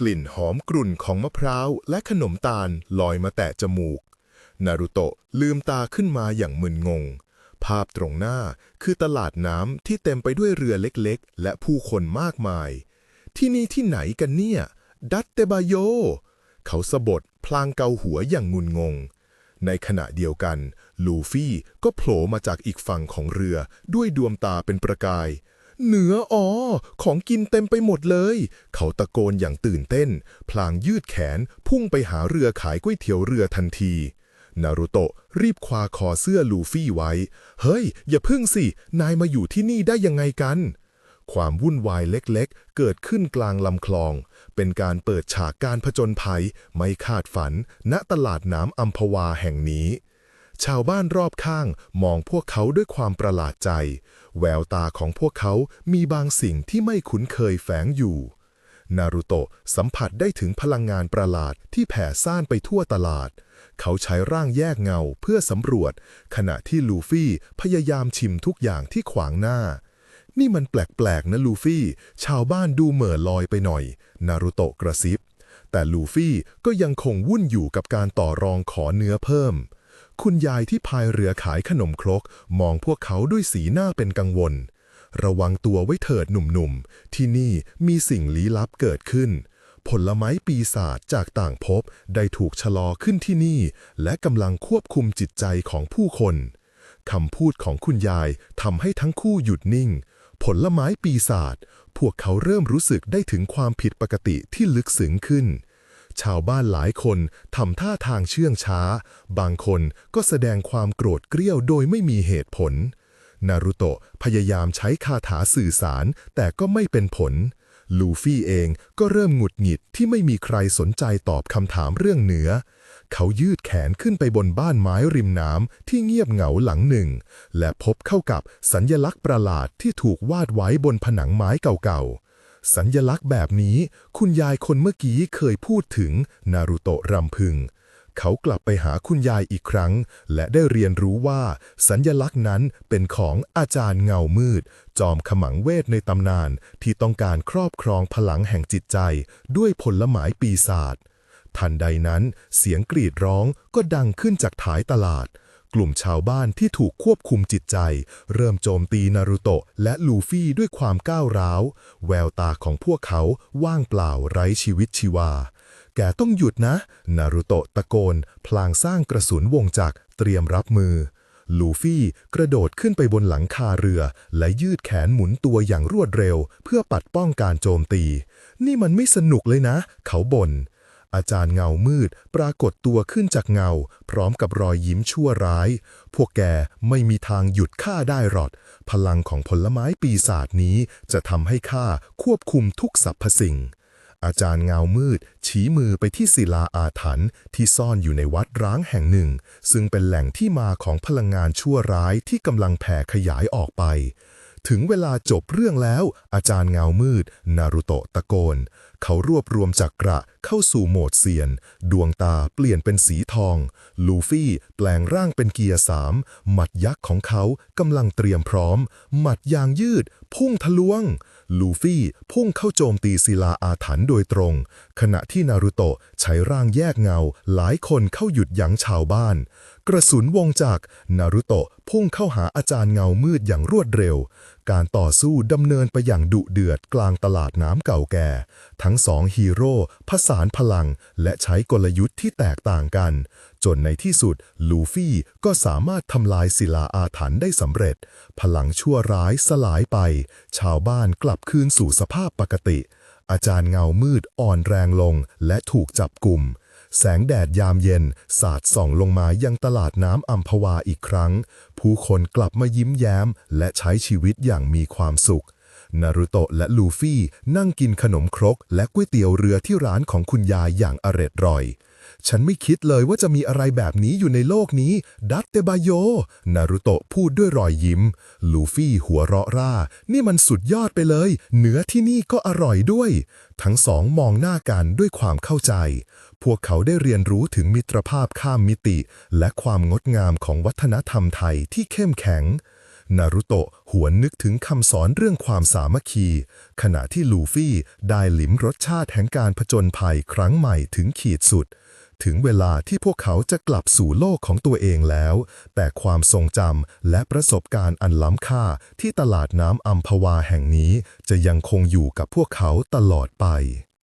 กลิ่นหอมกรุ่นของมะพร้าวและขนมตาลลอยมาแตะจมูก นารุโตะลืมตาขึ้นมาอย่างมึนงง ภาพตรงหน้าคือตลาดน้ำที่เต็มไปด้วยเรือเล็กๆ และผู้คนมากมาย ที่นี่ที่ไหนกันเนี่ย ดัตเตบาโย เขาสะบดพลางเกาหัวอย่างงุนงง ในขณะเดียวกัน ลูฟี่ก็โผล่มาจากอีกฝั่งของเรือด้วยดวงตาเป็นประกาย เหนืออ๋อ ของกินเต็มไปหมดเลย เขาตะโกนอย่างตื่นเต้น พลางยืดแขน พุ่งไปหาเรือขายก๋วยเตี๋ยวเรือทันที นารุโตะรีบคว้าคอเสื้อลูฟี่ไว้ เฮ้ย อย่าพึ่งสิ นายมาอยู่ที่นี่ได้ยังไงกัน ความวุ่นวายเล็กๆ เกิดขึ้นกลางลำคลอง เป็นการเปิดฉากการผจญภัย ไม่คาดฝัน ณตลาดน้ำอัมพวาแห่งนี้ ชาวบ้านรอบข้างมองพวกเขาด้วยความประหลาดใจ แววตาของพวกเขามีบางสิ่งที่ไม่คุ้นเคยแฝงอยู่ นารุโตะสัมผัสได้ถึงพลังงานประหลาดที่แผ่ซ่านไปทั่วตลาด เขาใช้ร่างแยกเงาเพื่อสำรวจ ขณะที่ลูฟี่พยายามชิมทุกอย่างที่ขวางหน้า นี่มันแปลกๆนะลูฟี่ ชาวบ้านดูเหม่อลอยไปหน่อย นารุโตะกระซิบแต่ลูฟี่ก็ยังคงวุ่นอยู่กับการต่อรองขอเนื้อเพิ่ม คุณยายที่พายเรือขายขนมครก มองพวกเขาด้วยสีหน้าเป็นกังวล ระวังตัวไว้เถิดหนุ่มๆ ที่นี่มีสิ่งลี้ลับเกิดขึ้น ผลไม้ปีศาจจากต่างภพได้ถูกชะลอขึ้นที่นี่ และกำลังควบคุมจิตใจของผู้คนคำพูดของคุณยายทำให้ทั้งคู่หยุดนิ่ง ผลไม้ปีศาจพวกเขาเริ่มรู้สึกได้ถึงความผิดปกติที่ลึกซึ้งขึ้น ชาวบ้านหลายคนทำท่าทางเชื่องช้า บางคนก็แสดงความโกรธเกรี้ยวโดยไม่มีเหตุผล นารุโตะพยายามใช้คาถาสื่อสาร แต่ก็ไม่เป็นผล ลูฟี่เองก็เริ่มหงุดหงิดที่ไม่มีใครสนใจตอบคำถามเรื่องเหนือ เขายืดแขนขึ้นไปบนบ้านไม้ริมน้ำที่เงียบเหงาหลังหนึ่ง และพบเข้ากับสัญญลักษณ์ประหลาดที่ถูกวาดไว้บนผนังไม้เก่าๆ สัญญลักษณ์แบบนี้ คุณยายคนเมื่อกี้เคยพูดถึงนารุโตะรำพึง เขากลับไปหาคุณยายอีกครั้ง และได้เรียนรู้ว่า สัญญลักษณ์นั้นเป็นของอาจารย์เงามืด จอมขมังเวทในตำนาน ที่ต้องการครอบครองพลังแห่งจิตใจ ด้วยผลไม้ปีศาจทันใดนั้น เสียงกรีดร้องก็ดังขึ้นจากท้ายตลาด กลุ่มชาวบ้านที่ถูกควบคุมจิตใจ เริ่มโจมตีนารุโตะและลูฟี่ด้วยความก้าวร้าว แววตาของพวกเขาว่างเปล่าไร้ชีวิตชีวา แกต้องหยุดนะ นารุโตะตะโกน พลางสร้างกระสุนวงจักรเตรียมรับมือ ลูฟี่กระโดดขึ้นไปบนหลังคาเรือ และยืดแขนหมุนตัวอย่างรวดเร็ว เพื่อปัดป้องการโจมตี นี่มันไม่สนุกเลยนะ เขาบ่น อาจารย์เงามืดปรากฏตัวขึ้นจากเงา พร้อมกับรอยยิ้มชั่วร้าย พวกแกไม่มีทางหยุดข้าได้หรอกพลังของผลไม้ปีศาจนี้จะทำให้ข้าควบคุมทุกสรรพสิ่ง อาจารย์เงามืด ชี้มือไปที่ศิลาอาถรรพ์ที่ซ่อนอยู่ในวัดร้างแห่งหนึ่ง ซึ่งเป็นแหล่งที่มาของพลังงานชั่วร้ายที่กำลังแผ่ขยายออกไปถึงเวลาจบเรื่องแล้ว อาจารย์เงามืด นารุโตะตะโกน เขารวบรวมจักระ เข้าสู่โหมดเซียน ดวงตาเปลี่ยนเป็นสีทอง ลูฟี่แปลงร่างเป็นเกียร์สามหมัดยักษ์ของเขากำลังเตรียมพร้อม หมัดยางยืด พุ่งทะลวง ลูฟี่พุ่งเข้าโจมตีศิลาอาถรรพ์โดยตรง ขณะที่นารุโตะใช้ร่างแยกเงา หลายคนเข้าหยุดยั้งชาวบ้าน กระสุนวงจากนารุโตะพุ่งเข้าหาอาจารย์เงามืดอย่างรวดเร็ว การต่อสู้ดำเนินไปอย่างดุเดือดกลางตลาดน้ำเก่าแก่ ทั้งสองฮีโร่ผสานพลัง และใช้กลยุทธ์ที่แตกต่างกัน จนในที่สุด ลูฟี่ก็สามารถทำลายศิลาอาถรรพ์ได้สำเร็จ พลังชั่วร้ายสลายไป ชาวบ้านกลับคืนสู่สภาพปกติ อาจารย์เงามืดอ่อนแรงลงและถูกจับกลุ่ม แสงแดดยามเย็น สาดส่องลงมายังตลาดน้ำอัมพวาอีกครั้ง ผู้คนกลับมายิ้มแย้ม และใช้ชีวิตอย่างมีความสุข นารุโตะและลูฟี่นั่งกินขนมครกและก๋วยเตี๋ยวเรือที่ร้านของคุณยายอย่างอร็ดร่อย ฉันไม่คิดเลยว่าจะมีอะไรแบบนี้อยู่ในโลกนี้ ดัตเตบาโย นารุโตะพูดด้วยรอยยิ้ม ลูฟี่หัวเราะร่า นี่มันสุดยอดไปเลย เนื้อที่นี่ก็อร่อยด้วย ทั้งสองมองหน้ากันด้วยความเข้าใจ พวกเขาได้เรียนรู้ถึงมิตรภาพข้ามมิติ และความงดงามของวัฒนธรรมไทยที่เข้มแข็งนารุโตะหวนนึกถึงคำสอนเรื่องความสามัคคี ขณะที่ลูฟี่ได้หลิมรสชาติแห่งการผจญภัยครั้งใหม่ถึงขีดสุด ถึงเวลาที่พวกเขาจะกลับสู่โลกของตัวเองแล้ว แต่ความทรงจำและประสบการณ์อันล้ำค่าที่ตลาดน้ำอัมพวาแห่งนี้จะยังคงอยู่กับพวกเขาตลอดไป